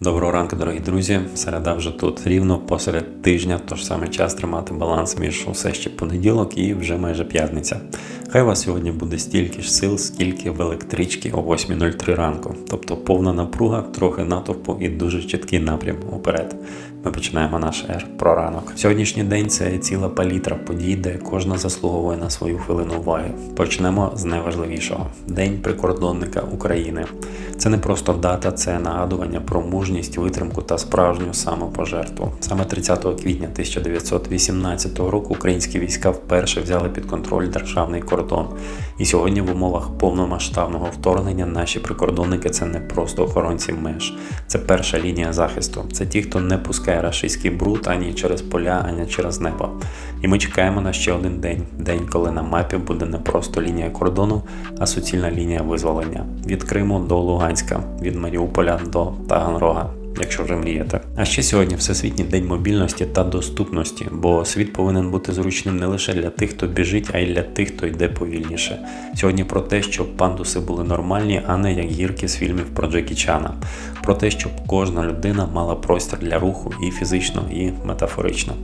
Доброго ранку, дорогі друзі. Середа вже тут рівно посеред тижня, тож саме час тримати баланс між усе ще понеділок і вже майже п'ятниця. Хай у вас сьогодні буде стільки ж сил, скільки в електричці о 8.03 ранку. Тобто повна напруга, трохи натовпу і дуже чіткий напрям уперед. Ми починаємо наш ер про ранок. Сьогоднішній день це ціла палітра подій, де кожна заслуговує на свою хвилину уваги. Почнемо з найважливішого: День прикордонника України. Це не просто дата, це нагадування про мужність, витримку та справжню самопожертву. Саме 30 квітня 1918 року українські війська вперше взяли під контроль державний кордон. І сьогодні в умовах повномасштабного вторгнення наші прикордонники це не просто охоронці меж, це перша лінія захисту. Це ті, хто не пускає рашистський бруд ані через поля, ані через небо. І ми чекаємо на ще один день день, коли на мапі буде не просто лінія кордону, а суцільна лінія визволення від Криму до Луганська, від Маріуполя до Таганрога. Якщо вже мрієте. А ще сьогодні Всесвітній день мобільності та доступності, бо світ повинен бути зручним не лише для тих, хто біжить, а й для тих, хто йде повільніше. Сьогодні про те, щоб пандуси були нормальні, а не як гірки з фільмів про Джекі Чана. Про те, щоб кожна людина мала простір для руху і фізично, і метафорично.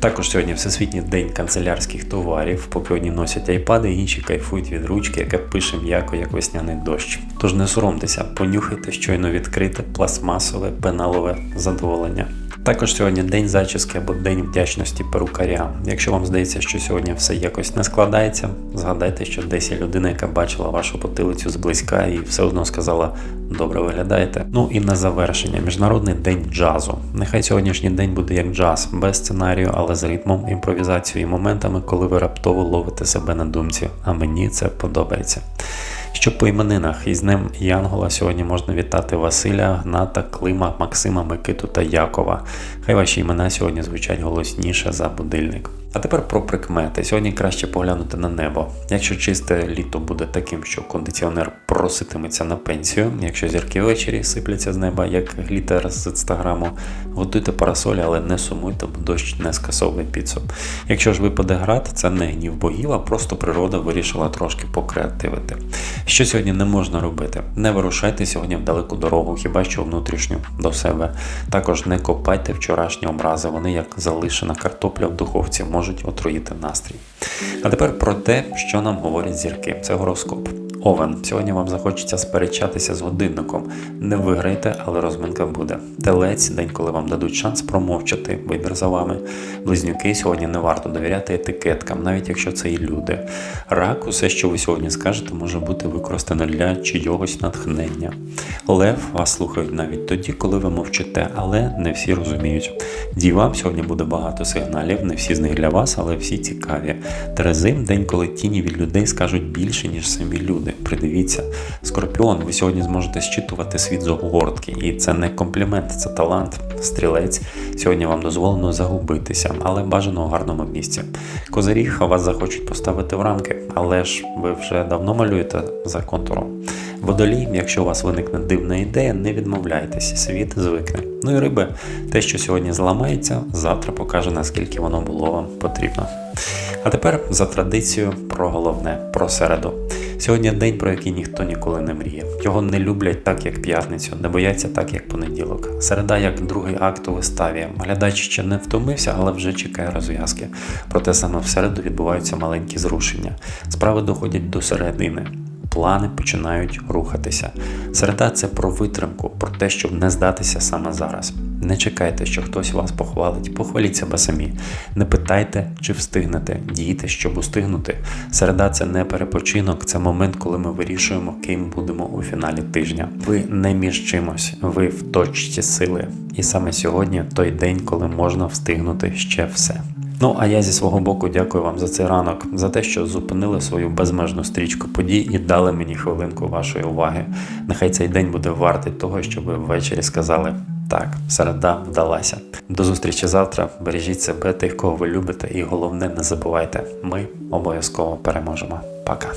Також сьогодні Всесвітній день канцелярських товарів, поки одні носять айпади, інші кайфують від ручки, яка пише м'яко, як весняний дощ. Тож не соромтеся, понюхайте щойно відкрите пластмасове пеналове задоволення. Також сьогодні день зачіски або день вдячності перукаря. Якщо вам здається, що сьогодні все якось не складається, згадайте, що десь є людина, яка бачила вашу потилицю зблизька і все одно сказала добре виглядаєте. Ну і на завершення, міжнародний день джазу. Нехай сьогоднішній день буде як джаз, без сценарію, але з ритмом, імпровізацією і моментами, коли ви раптово ловите себе на думці. А мені це подобається. Що по іменинах із ним Янгола сьогодні можна вітати Василя, Гната, Клима, Максима, Микиту та Якова. Хай ваші імена сьогодні звучать голосніше за будильник. А тепер про прикмети. Сьогодні краще поглянути на небо. Якщо чисте літо буде таким, що кондиціонер проситиметься на пенсію, якщо зірки ввечері сипляться з неба, як глітер з інстаграму, готуйте парасолі, але не сумуйте, бо дощ не скасовує піцу. Якщо ж випаде град, це не гнів богів, а просто природа вирішила трошки покреативити. Що сьогодні не можна робити? Не вирушайте сьогодні в далеку дорогу, хіба що внутрішню до себе. Також не копайте вчорашні образи, вони як залишена картопля в духовці можуть отруїти настрій. А тепер про те, що нам говорять зірки. Це гороскоп. Овен, сьогодні вам захочеться сперечатися з годинником. Не виграйте, але розминка буде. Телець, день, коли вам дадуть шанс промовчати, вибір за вами. Близнюки, сьогодні не варто довіряти етикеткам, навіть якщо це і люди. Рак, усе, що ви сьогодні скажете, може бути використано для чийогось натхнення. Лев вас слухають навіть тоді, коли ви мовчите, але не всі розуміють. Дівам сьогодні буде багато сигналів, не всі з них для вас, але всі цікаві. Терези, день, коли тіні від людей скажуть більше, ніж самі люди. Придивіться. Скорпіон, ви сьогодні зможете щитувати світ з огортки, і це не комплімент, це талант. Стрілець. Сьогодні вам дозволено загубитися, але бажано у гарному місці. Козиріг вас захочуть поставити в рамки, але ж ви вже давно малюєте за контуром. Водолій, якщо у вас виникне дивна ідея, не відмовляйтесь, світ звикне. Ну і риби, те, що сьогодні зламається, завтра покаже, наскільки воно було вам потрібно. А тепер за традицією про головне, про середу. Сьогодні день, про який ніхто ніколи не мріє. Його не люблять так, як п'ятницю, не бояться так, як понеділок. Середа як другий акт у виставі. Глядач ще не втомився, але вже чекає розв'язки. Проте саме в середу відбуваються маленькі зрушення. Справи доходять до середини. Плани починають рухатися. Середа це про витримку, про те, щоб не здатися саме зараз. Не чекайте, що хтось вас похвалить, похваліть себе самі. Не питайте, чи встигнете, дійте, щоб устигнути. Середа це не перепочинок, це момент, коли ми вирішуємо, ким будемо у фіналі тижня. Ви не між чимось, ви в точці сили. І саме сьогодні той день, коли можна встигнути ще все. Ну, а я зі свого боку дякую вам за цей ранок, за те, що зупинили свою безмежну стрічку подій і дали мені хвилинку вашої уваги. Нехай цей день буде вартий того, щоб ви ввечері сказали так, середа вдалася. До зустрічі завтра. Бережіть себе, тих, кого ви любите, і головне, не забувайте, ми обов'язково переможемо. Пока.